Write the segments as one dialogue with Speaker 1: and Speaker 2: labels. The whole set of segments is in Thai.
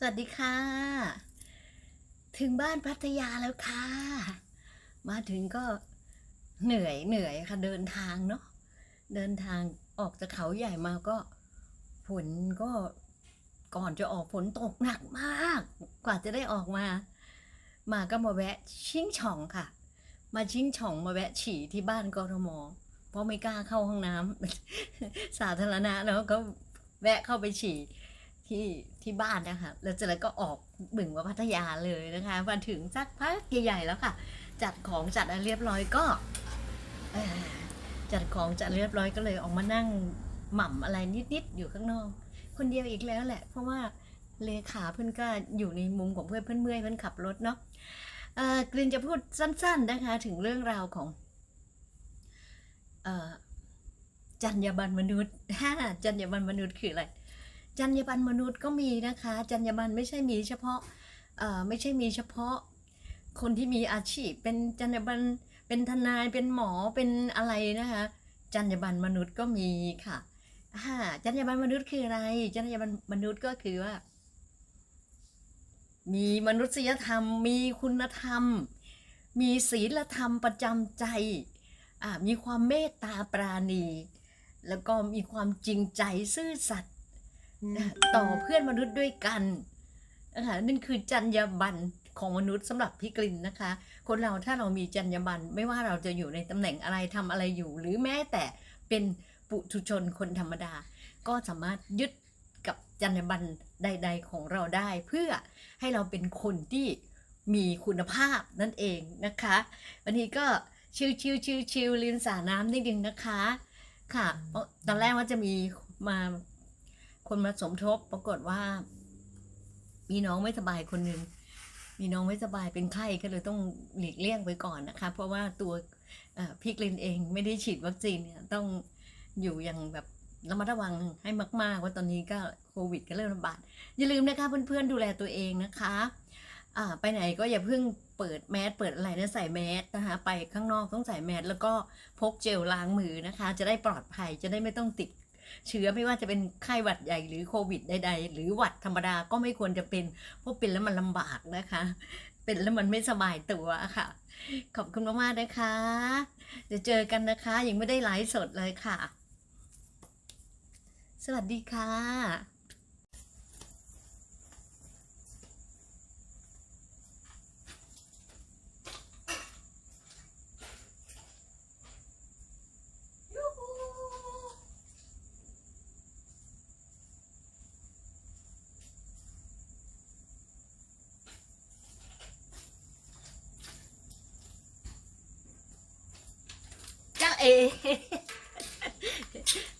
Speaker 1: สวัสดีค่ะ ถึงบ้านพัทยาแล้วค่ะ มาถึงก็เหนื่อยเหนื่อยค่ะเดินทางเนาะเดินทางออกจากเขาใหญ่มาก็ฝนก็ก่อนจะออกฝนตกหนักมาก กว่าจะได้ออกมา มาก็มาแวะชิงช่องค่ะ มาชิงช่องมาแวะฉี่ที่บ้านกรทมเพราะไม่กล้าเข้าห้องน้ำสาธารณะแล้วก็แวะเข้าไปฉี่ ที่ที่บ้านนะคะแล้วเสร็จแล้วก็ออกบึงว่าพัทยาเลยนะคะมาถึงสักพักใหญ่ๆแล้วค่ะ จัดของจัดอะไรเรียบร้อยก็จัดของจัดเรียบร้อยก็เลยออกมานั่งหม่ำอะไรนิดๆอยู่ข้างนอก คนเดียวอีกแล้วแหละ เพราะว่าเลขาเพื่อนก็อยู่ในมุมของเพื่อนเพื่อนเมื่อยเพื่อนขับรถเนาะเออกลินจะพูดสั้น ๆนะคะ ถึงเรื่องราวของเออจรรยาบรรณมนุษย์จรรยาบรรณมนุษย์คืออะไร จรรยาบรรณมนุษย์ก็มีนะคะ จรรยาบรรณไม่ใช่มีเฉพาะเอ่อไม่ใช่มีเฉพาะคนที่มีอาชีพ เป็นจรรยาบรรณเป็นทนายเป็นหมอเป็นอะไรนะคะจรรยาบรรณมนุษย์ก็มีค่ะอ่าจรรยาบรรณมนุษย์คืออะไรจรรยาบรรณมนุษย์ก็คือว่า มีมนุษยธรรม มีคุณธรรม มีศีลธรรมประจำใจมีความเมตตาปราณี แล้วก็มีความจริงใจซื่อสัตย์ ต่อเพื่อนมนุษย์ด้วยกันนะคะนั่นคือจรรยาบรรณของมนุษย์สำหรับพี่กลินนะคะ คนเราถ้าเรามีจรรยาบรรณไม่ว่าเราจะอยู่ในตำแหน่งอะไรทำอะไรอยู่ หรือแม้แต่เป็นปุถุชนคนธรรมดา ก็สามารถยึดกับจรรยาบรรณใด ๆ ของเราได้ เพื่อให้เราเป็นคนที่มีคุณภาพนั่นเองนะคะ วันนี้ก็ชิวชิวชิวชิวๆลินสาน้ำนิดนึงนะคะ ค่ะเพราะตอนแรกว่าจะมีมา คนมาสมทบปรากฏว่า มีน้องไม่สบายคนหนึ่งมีน้องไม่สบายเป็นไข้ก็เลยต้องหลีกเลี่ยงไปก่อนนะคะ เพราะว่าตัวพี่กลินเองไม่ได้ฉีดวัคซีนเนี่ยต้องอยู่อย่างแบบระมัดระวังให้มาก ๆ ว่าตอนนี้ก็โควิดก็เริ่มระบาดอย่าลืมนะคะเพื่อนๆดูแลตัวเองนะคะไปไหนก็อย่าเพิ่งเปิดแมสเปิดอะไรนะใส่แมสนะคะไปข้างนอกต้องใส่แมสแล้วก็พกเจลล้างมือนะคะ จะได้ปลอดภัยจะได้ไม่ต้องติด เชื้อไม่ว่าจะเป็นไข้หวัดใหญ่หรือโควิดใดๆ หรือหวัดธรรมดาก็ไม่ควรจะเป็นเพราะเป็นแล้วมันลำบากนะคะ เป็นแล้วมันไม่สบายตัวค่ะ ขอบคุณมากๆนะคะเดี๋ยวเจอกันนะคะยังไม่ได้ไลฟ์สดเลยค่ะ สวัสดีค่ะ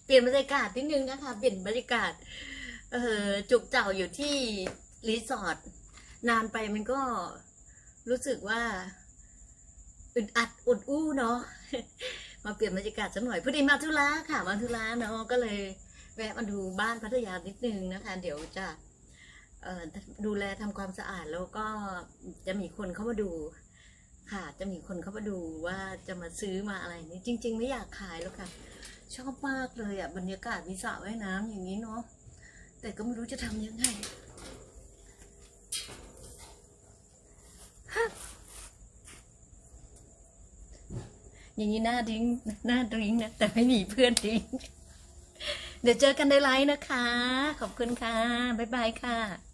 Speaker 1: เปลี่ยนบรรยากาศนิดนึงนะคะ เปลี่ยนบรรยากาศ เออจุกเจ้าอยู่ที่รีสอร์ทนานไปมันก็รู้สึกว่าอึดอัดอุดอู้เนาะมาเปลี่ยนบรรยากาศสักหน่อยพอดีมาธุระค่ะมาธุระเนาะก็เลยแวะมาดูบ้านพัทยานิดนึงนะคะ เดี๋ยวจะดูแลทำความสะอาดแล้วก็จะมีคนเข้ามาดู ค่ะ จะมีคนเข้ามาดูว่าจะมาซื้อมาอะไรนี่จริง ๆ ไม่อยากขายแล้วค่ะ ชอบมากเลยอะบรรยากาศมีสระว่ายน้ำอย่างนี้เนาะแต่ก็ไม่รู้จะทำยังไงฮะอย่างนี้หน้าดิ้งหน้าดิ้งนะแต่ไม่มีเพื่อนดิ้งเดี๋ยวเจอกันในไลน์นะคะ ขอบคุณค่ะ บ๊ายบายค่ะ